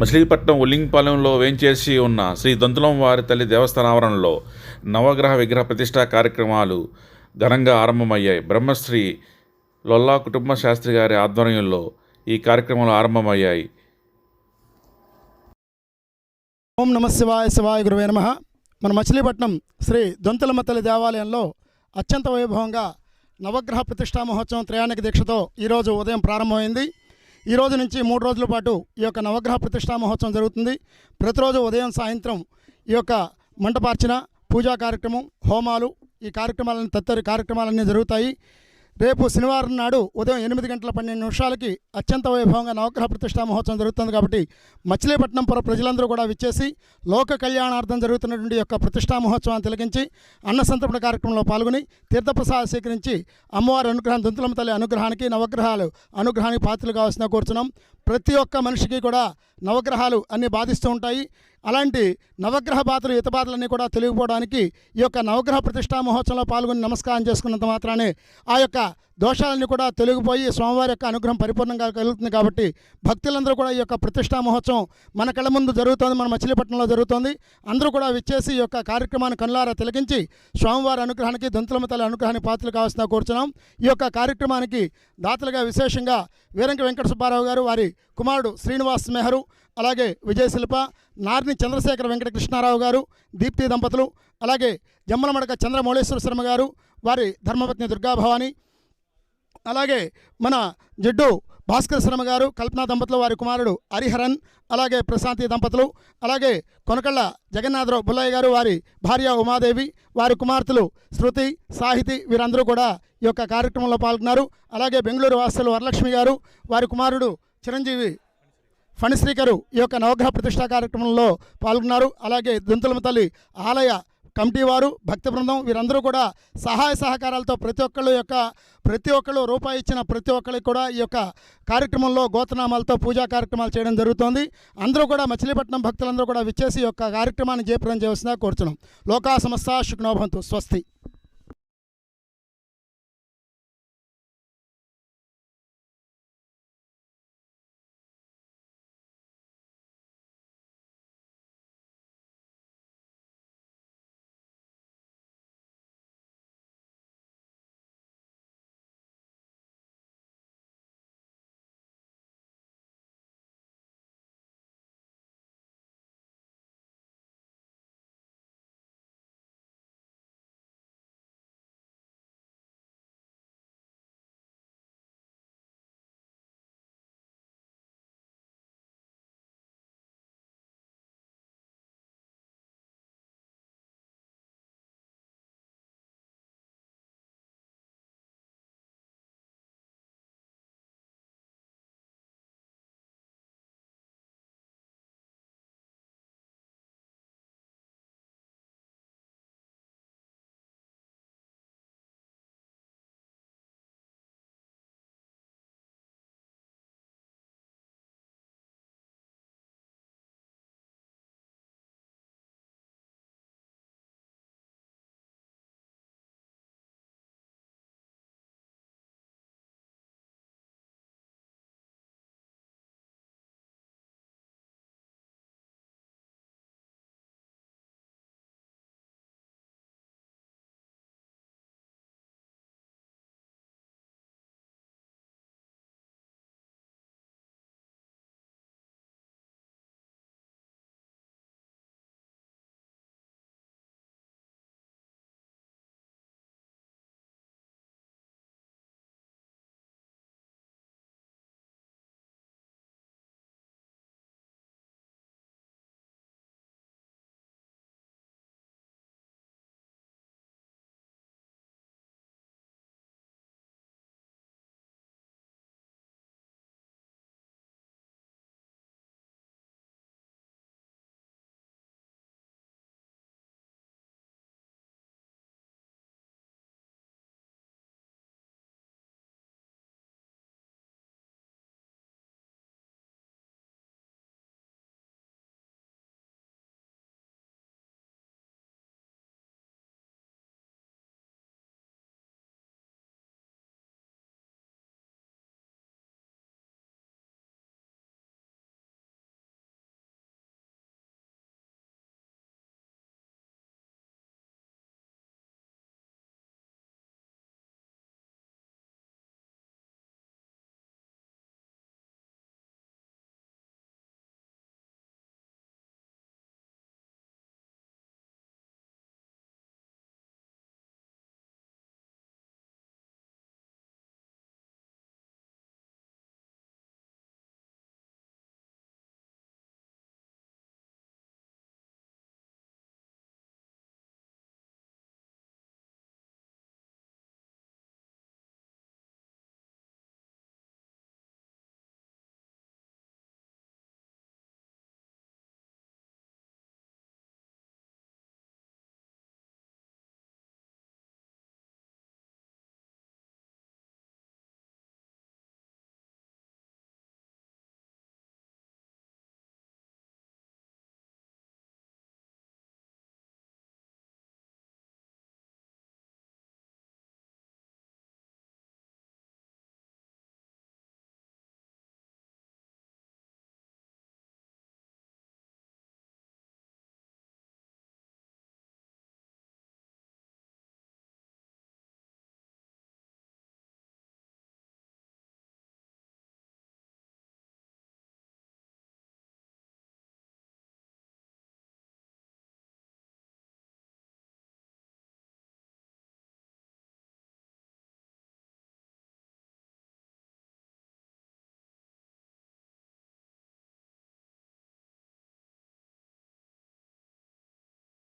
మచిలీపట్నం ఉల్లింగపాలెంలో వేంచేసి ఉన్న శ్రీ దొంతులం వారి తల్లి దేవస్థాన ఆవరణలో నవగ్రహ విగ్రహ ప్రతిష్టా కార్యక్రమాలు ఘనంగా ఆరంభమయ్యాయి. బ్రహ్మశ్రీ లొల్లా కుటుంబ శాస్త్రి గారి ఆధ్వర్యంలో ఈ కార్యక్రమాలు ఆరంభమయ్యాయి. ఓం నమ శివాయ శివాయ గురువే నమ. మన మచిలీపట్నం శ్రీ దొంతులమ్మ తల్లి దేవాలయంలో అత్యంత వైభవంగా నవగ్రహ ప్రతిష్టా మహోత్సవం త్రయాణిక దీక్షతో ఈరోజు ఉదయం ప్రారంభమైంది. ఈ రోజు నుంచి మూడు రోజుల పాటు ఈ యొక్క నవగ్రహ ప్రతిష్టా మహోత్సవం జరుగుతుంది. ప్రతిరోజు ఉదయం సాయంత్రం ఈ యొక్క మంటపార్చన పూజా కార్యక్రమం హోమాలు ఈ కార్యక్రమాలన్నీ తదితర కార్యక్రమాలన్నీ జరుగుతాయి. రేపు శనివారం నాడు ఉదయం ఎనిమిది గంటల పన్నెండు నిమిషాలకి అత్యంత వైభవంగా నవగ్రహ ప్రతిష్టా మహోత్సవం జరుగుతుంది కాబట్టి మచిలీపట్నం పుర ప్రజలందరూ కూడా విచ్చేసి లోక కళ్యాణార్థం జరుగుతున్నటువంటి యొక్క ప్రతిష్టా మహోత్సవాన్ని తిలకించి అన్న సంతర్పణ కార్యక్రమంలో పాల్గొని తీర్థప్రసాద స్వీకరించి అమ్మవారి అనుగ్రహం దుంతులమ్మ తల్లి అనుగ్రహానికి నవగ్రహాలు అనుగ్రహానికి పాత్రలు కావాల్సిన కోరుతున్నాం ప్రతి ఒక్క మనిషికి కూడా నవగ్రహాలు అన్ని బాధిస్తూ ఉంటాయి. అలాంటి నవగ్రహ బాధలు ఇతబాధలన్నీ కూడా తెలియకపోవడానికి ఈ యొక్క నవగ్రహ ప్రతిష్టా మహోత్సవంలో పాల్గొని నమస్కారం చేసుకున్నంత మాత్రానే ఆ యొక్క దోషాలన్నీ కూడా తొలగిపోయి స్వామివారి యొక్క అనుగ్రహం పరిపూర్ణంగా కలుగుతుంది కాబట్టి భక్తులందరూ కూడా ఈ యొక్క ప్రతిష్టా మహోత్సవం మన కళ్ళ ముందు జరుగుతోంది మన మచిలీపట్నంలో జరుగుతోంది. అందరూ కూడా విచ్చేసి ఈ యొక్క కార్యక్రమాన్ని కన్నులారా తిలకించి స్వామివారి అనుగ్రహానికి దంతులమ్మ తల్లి అనుగ్రహానికి పాత్రలు కావాల్సిన కోరుచున్నాం. ఈ యొక్క కార్యక్రమానికి దాతలుగా విశేషంగా వీరంక వెంకట సుబ్బారావు గారు వారి కుమారుడు శ్రీనివాస్ మెహరు అలాగే విజయశిల్ప నార్ని చంద్రశేఖర వెంకట కృష్ణారావు గారు దీప్తి దంపతులు అలాగే జమ్మలమడక చంద్రమౌళేశ్వర శర్మ గారు వారి ధర్మపత్ని దుర్గాభవాని అలాగే మన జిడ్డు భాస్కర్ శర్మ గారు కల్పనా దంపతులు వారి కుమారుడు హరిహరన్ అలాగే ప్రశాంతి దంపతులు అలాగే కొనకళ్ళ జగన్నాథరావు బుల్లయ్య గారు వారి భార్య ఉమాదేవి వారి కుమార్తెలు శృతి సాహితి వీరందరూ కూడా ఈ యొక్క కార్యక్రమంలో పాల్గొన్నారు. అలాగే బెంగళూరు వాసులు వరలక్ష్మి గారు వారి కుమారుడు చిరంజీవి ఫణిశ్రీ గారు ఈ యొక్క నవగ్రహ ప్రతిష్టా కార్యక్రమంలో పాల్గొన్నారు. అలాగే దుంతులమ తల్లి ఆలయ కమిటీ వారు భక్త బృందం వీరందరూ కూడా సహాయ సహకారాలతో ప్రతి ఒక్కళ్ళు యొక్క ప్రతి ఒక్కళ్ళు రూపాయి ఇచ్చిన ప్రతి ఒక్కరికి కూడా ఈ యొక్క కార్యక్రమంలో గోతనామాలతో పూజా కార్యక్రమాలు చేయడం జరుగుతోంది. అందరూ కూడా మచిలీపట్నం భక్తులందరూ కూడా విచ్చేసి ఈ యొక్క కార్యక్రమాన్ని జయప్రదం చేయవలసిందిగా కోరుతున్నాం లోకా సమస్త శుక్నోభంతు స్వస్తి.